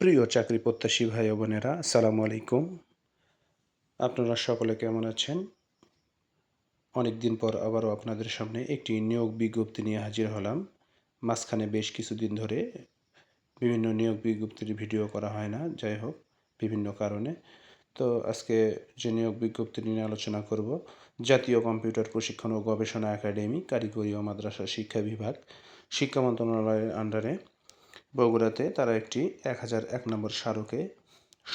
প্রিয় চাকরি প্রত্যাশী ভাই বোনেরা, আসসালামু আলাইকুম। আপনারা সকলে কেমন আছেন? অনেক দিন পর আবারও আপনাদের সামনে একটি নিয়োগ বিজ্ঞপ্তি নিয়ে হাজির হলাম। মাঝখানে বেশ কিছুদিন ধরে বিভিন্ন নিয়োগ বিজ্ঞপ্তির ভিডিও করা হয় না, যাই হোক, বিভিন্ন কারণে। তো আজকে যে নিয়োগ বিজ্ঞপ্তি নিয়ে আলোচনা করব, জাতীয় কম্পিউটার প্রশিক্ষণ ও গবেষণা একাডেমি, কারিগরি ও মাদ্রাসা শিক্ষা বিভাগ, শিক্ষা মন্ত্রণালয়ের আন্ডারে বগুড়াতে তারা একটি এক হাজার এক নম্বর স্মারকে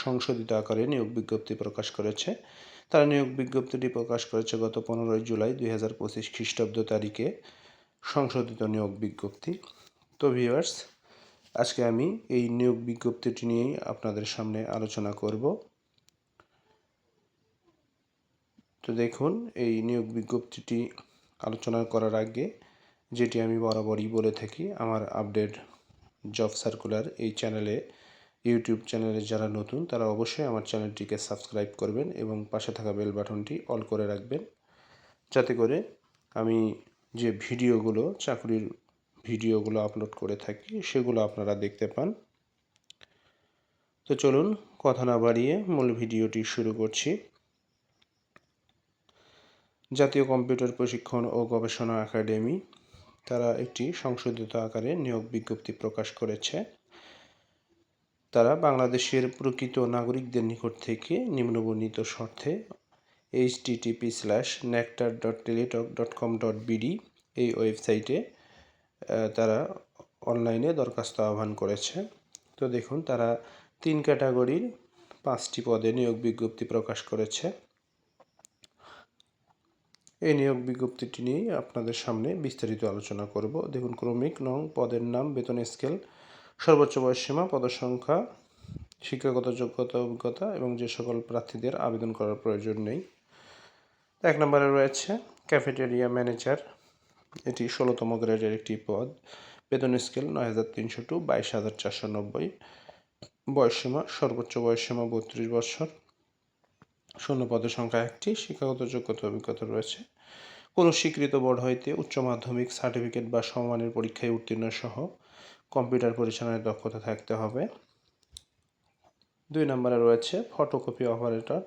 সংশোধিত আকারে নিয়োগ বিজ্ঞপ্তি প্রকাশ করেছে। তারা নিয়োগ বিজ্ঞপ্তিটি প্রকাশ করেছে গত পনেরোই জুলাই দুই হাজার পঁচিশ খ্রিস্টাব্দ তারিখে সংশোধিত নিয়োগ বিজ্ঞপ্তি। তো ভিউয়ার্স, আজকে আমি এই নিয়োগ বিজ্ঞপ্তিটি নিয়েই আপনাদের সামনে আলোচনা করব। তো দেখুন, এই নিয়োগ বিজ্ঞপ্তিটি আলোচনা করার আগে যেটি আমি বরাবরই বলে থাকি, আমার আপডেট জব সার্কুলার এই চ্যানেলে ইউটিউব চ্যানেলে যারা নতুন, তারা অবশ্যই আমার চ্যানেলটিকে সাবস্ক্রাইব করবেন এবং পাশে থাকা বেল বাটনটি অল করে রাখবেন। যাতে করে আমি যে ভিডিওগুলো, চাকরির ভিডিওগুলো আপলোড করে থাকি, সেগুলো আপনারা দেখতে পান। তো চলুন কথা না বাড়িয়ে মূল ভিডিওটি শুরু করছি। জাতীয় কম্পিউটার প্রশিক্ষণ ও গবেষণা একাডেমি তারা একটি সংশোধিত আকারে নিয়োগ বিজ্ঞপ্তি প্রকাশ করেছে। তারা বাংলাদেশের প্রকৃত নাগরিকদের নিকট থেকে নিম্নবর্ণিত শর্তে HTTP slash nectar dot Teletalk dot com dot BD এই ওয়েবসাইটে তারা অনলাইনে দরখাস্ত আহ্বান করেছে। তো দেখুন, তারা তিন ক্যাটাগরির পাঁচটি পদে নিয়োগ বিজ্ঞপ্তি প্রকাশ করেছে। এই নিয়োগ বিজ্ঞপ্তিটি নিয়ে আপনাদের সামনে বিস্তারিত আলোচনা করব। দেখুন, ক্রমিক নং পদের নাম, বেতন স্কেল, সর্বোচ্চ বয়সসীমা পদসংখ্যা, শিক্ষাগত যোগ্যতা, অভিজ্ঞতা এবং যে সকল প্রার্থীদের আবেদন করার প্রয়োজন নেই। এক নম্বরে রয়েছে ক্যাফেটেরিয়া ম্যানেজার। এটি ষোলোতম গ্রেডের একটি পদ। বেতন স্কেল নয় হাজার তিনশো টু বাইশ হাজার চারশো নব্বই। বয়সসীমা সর্বোচ্চ বয়সসীমা বত্রিশ বছর। শূন্য পদের সংখ্যা একটি। শিক্ষাগত যোগ্যতা, অভিজ্ঞতা রয়েছে কোনো স্বীকৃত বোর্ড হইতে উচ্চ মাধ্যমিক সার্টিফিকেট বা সমমানের পরীক্ষায় উত্তীর্ণ সহ কম্পিউটার পরিচালনায় দক্ষতা থাকতে হবে। দুই নম্বরে রয়েছে ফটোকপি অপারেটর,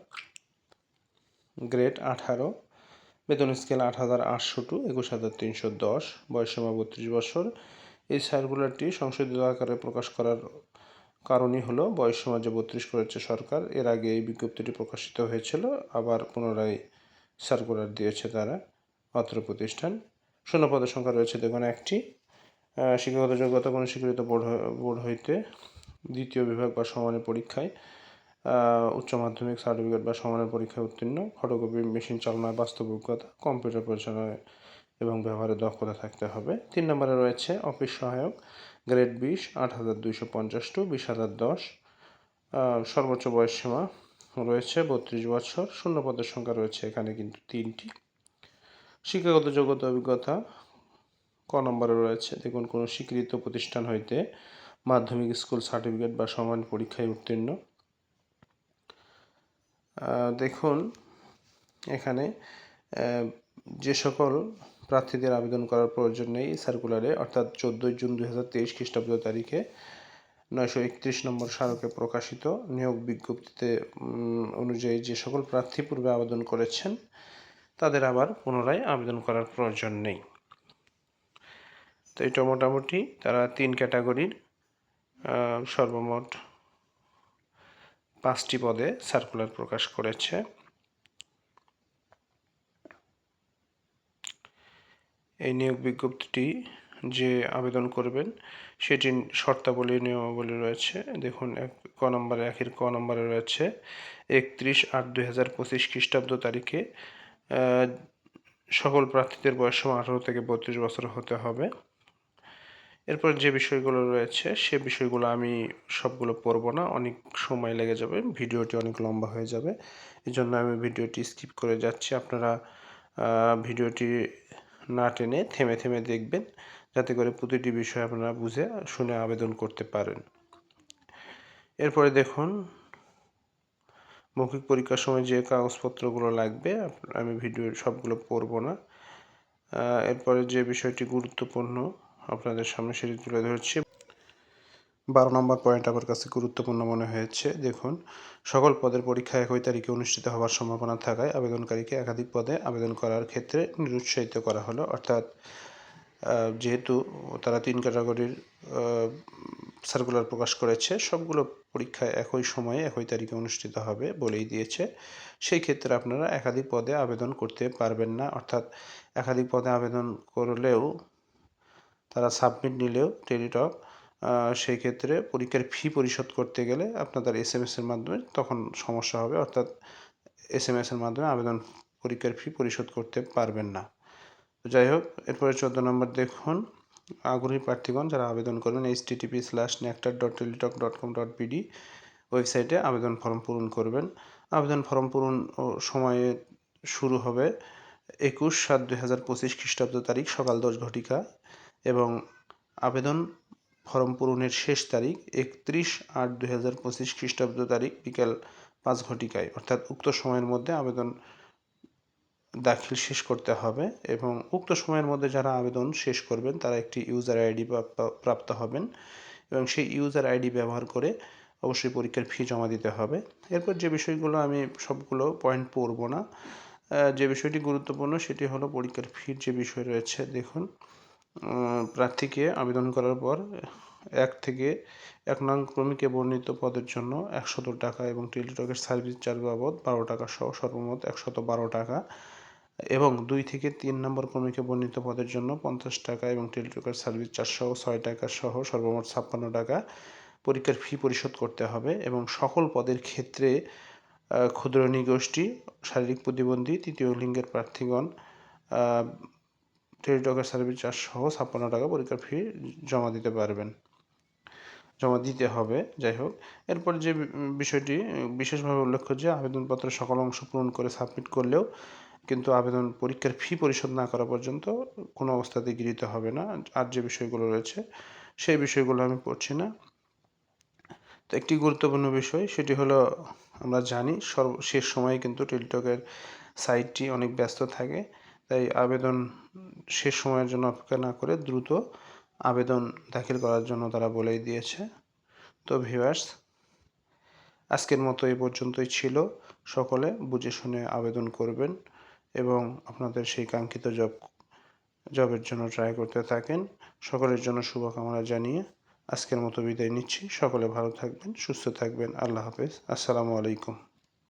গ্রেড আঠারো, বেতন স্কেল আট হাজার আটশো টু, একুশ হাজার তিনশো দশ বয়সসীমা বত্রিশ বছর। এই সার্কুলারটি সংশোধিত আকারে প্রকাশ করার কারণই হলো বয়স যে বত্রিশ করেছে সরকার, এর আগে এই বিজ্ঞপ্তিটি প্রকাশিত হয়েছিল, আবার পুনরায় সার্কুলার দিয়েছে তারা। অত্র প্রতিষ্ঠান। শূন্যপদের সংখ্যা রয়েছে দেখুন একটি। শিক্ষাগত যোগ্যতা কোনো স্বীকৃত বোর্ড বোর্ড হইতে দ্বিতীয় বিভাগ বা সমানের পরীক্ষায় উচ্চ মাধ্যমিক সার্টিফিকেট বা সমানের পরীক্ষায় উত্তীর্ণ ফটোকপি মেশিন চালনায় বাস্তব অভিজ্ঞতা কম্পিউটার পরিচালনায় এবং ব্যবহারে দক্ষতা থাকতে হবে। তিন নম্বরে রয়েছে অফিস সহায়ক গ্রেড বিশ, আট হাজার দুইশো পঞ্চাশ টু বিশ হাজার দশ। সর্বোচ্চ বয়স সীমা রয়েছে বত্রিশ বছর। শূন্য পদের সংখ্যা রয়েছে এখানে কিন্তু তিনটি। শিক্ষাগত যোগ্যতা অভিজ্ঞতা ক নম্বরে রয়েছে। দেখুন, কোনো স্বীকৃত প্রতিষ্ঠান হইতে মাধ্যমিক স্কুল সার্টিফিকেট বা সমান পরীক্ষায় উত্তীর্ণ। দেখুন, এখানে যে সকল প্রার্থীদের আবেদন করার প্রয়োজন নেই সার্কুলারে অর্থাৎ চোদ্দোই জুন দুই হাজার তেইশ খ্রিস্টাব্দ তারিখে নয়শো একত্রিশ নম্বর স্মারকে প্রকাশিত নিয়োগ বিজ্ঞপ্তিতে অনুযায়ী যে সকল প্রার্থী পূর্বে আবেদন করেছেন তাদের আবার পুনরায় আবেদন করার প্রয়োজন নেই। তো এটা মোটামুটি তারা তিন ক্যাটাগরির সর্বমোট পাঁচটি পদে সার্কুলার প্রকাশ করেছে। এই নিয়োগ বিজ্ঞপ্তিটি যে আবেদন করবেন সেটি শর্তাবলী নিয়মাবলী রয়েছে। দেখুন, এক, ক নম্বরে, একের ক নম্বরে রয়েছে, একত্রিশ আট দুই হাজার পঁচিশ খ্রিস্টাব্দ তারিখে সকল প্রার্থীদের বয়স আঠারো থেকে বত্রিশ বছর হতে হবে। এরপর যে বিষয়গুলো রয়েছে, সে বিষয়গুলো আমি সবগুলো পড়ব না, অনেক সময় লেগে যাবে, ভিডিওটি অনেক লম্বা হয়ে যাবে এই জন্য আমি ভিডিওটি স্কিপ করে যাচ্ছি। আপনারা ভিডিওটি না টেনে থেমে থেমে দেখবেন, যাতে করে প্রতিটি বিষয় আপনারা বুঝে শুনে আবেদন করতে পারেন। এরপরে দেখুন মৌখিক পরীক্ষার সময় যে কাগজপত্রগুলো লাগবে, আমি ভিডিওর সবগুলো পড়ব না। এরপরে যে বিষয়টি গুরুত্বপূর্ণ আপনাদের সামনে সেটি তুলে ধরছি। বারো নম্বর পয়েন্ট আমার কাছে গুরুত্বপূর্ণ মনে হয়েছে। দেখুন, সকল পদের পরীক্ষা একই তারিখে অনুষ্ঠিত হওয়ার সম্ভাবনা থাকায় আবেদনকারীকে একাধিক পদে আবেদন করার ক্ষেত্রে নিরুৎসাহিত করা হলো। অর্থাৎ যেহেতু তারা তিন ক্যাটাগরির সার্কুলার প্রকাশ করেছে, সবগুলো পরীক্ষা একই সময়ে, একই তারিখে অনুষ্ঠিত হবে বলেই দিয়েছে। সেই ক্ষেত্রে আপনারা একাধিক পদে আবেদন করতে পারবেন না। অর্থাৎ একাধিক পদে আবেদন করলেও, তারা সাবমিট নিলেও টেলিটক সেই ক্ষেত্রে পরীক্ষার ফি পরিশোধ করতে গেলে আপনাদের এস এম এসের মাধ্যমে তখন সমস্যা হবে। অর্থাৎ এস এম এসের মাধ্যমে আবেদন, পরীক্ষার ফি পরিশোধ করতে পারবেন না। যাই হোক, এরপরে চোদ্দ নম্বর দেখুন। আগ্রহী প্রার্থীগণ যারা আবেদন করবেন HTTP slash nectar dot Teletalk dot com dot BD ওয়েবসাইটে আবেদন ফর্ম পূরণ করবেন। আবেদন ফর্ম পূরণ সময়ে শুরু হবে একুশ সাত দুই হাজার পঁচিশ খ্রিস্টাব্দ তারিখ সকাল দশ ঘটিকা এবং আবেদন ফর্ম পূরণের শেষ তারিখ একত্রিশ আট দুই হাজার পঁচিশ খ্রিস্টাব্দ তারিখ বিকেল পাঁচ ঘটিকায়। অর্থাৎ উক্ত সময়ের মধ্যে আবেদন দাখিল শেষ করতে হবে এবং উক্ত সময়ের মধ্যে যারা আবেদন শেষ করবেন, তারা একটি ইউজার আইডি প্রাপ্ত হবেন এবং সেই ইউজার আইডি ব্যবহার করে অবশ্যই পরীক্ষার ফি জমা দিতে হবে। এরপর যে বিষয়গুলো আমি সবগুলো পয়েন্ট পড়ব না যে বিষয়টি গুরুত্বপূর্ণ সেটি হলো পরীক্ষার ফির যে বিষয় রয়েছে, দেখুন প্রার্থীকে আবেদন করার পর এক থেকে এক নং ক্রমিকে বর্ণিত পদের জন্য একশত টাকা এবং টেলিটকের সার্ভিস চার্জ বাবদ বারো টাকা সহ সর্বমোট একশত বারো টাকা এবং দুই থেকে তিন নম্বর ক্রমিকে বর্ণিত পদের জন্য পঞ্চাশ টাকা এবং টেলিটকের সার্ভিস চার্জ সহ ছয় টাকা সহ সর্বমোট ছাপ্পান্ন টাকা পরীক্ষার ফি পরিশোধ করতে হবে এবং সকল পদের ক্ষেত্রে ক্ষুদ্র নিগোষ্ঠী শারীরিক প্রতিবন্ধী, তৃতীয় লিঙ্গের প্রার্থীগণ টেলিটকের সার্ভিস চার্জ সহ ছাপ্পান্ন টাকা পরীক্ষার ফি জমা দিতে পারবেন। জমা দিতে হবে, যাই হোক। এরপর যে বিষয়টি বিশেষভাবে উল্লেখ্য যে আবেদনপত্রের সকল অংশ পূরণ করে সাবমিট করলেও কিন্তু আবেদন পরীক্ষার ফি পরিশোধ না করা পর্যন্ত কোনো অবস্থাতে গৃহীত হবে না। আর যে বিষয়গুলো রয়েছে, সেই বিষয়গুলো আমি পড়ছি না। তো একটি গুরুত্বপূর্ণ বিষয়, সেটি হলো, আমরা জানি সর্ব, শেষ সময়ে কিন্তু টেলিটকের সাইটটি অনেক ব্যস্ত থাকে। তাই আবেদন শেষ সময়ের জন্য অপেক্ষা না করে দ্রুত আবেদন দাখিল করার জন্য তারা বলেই দিয়েছে। তো ভিউয়ার্স, আজকের মতো এই পর্যন্তই ছিল। সকলে বুঝে শুনে আবেদন করবেন এবং আপনাদের সেই কাঙ্ক্ষিত জব, জবের জন্য ট্রাই করতে থাকেন। সকলের জন্য শুভকামনা জানিয়ে আজকের মতো বিদায় নিচ্ছি। সকলে ভালো থাকবেন, সুস্থ থাকবেন। আল্লাহ হাফেজ। আসসালামু আলাইকুম।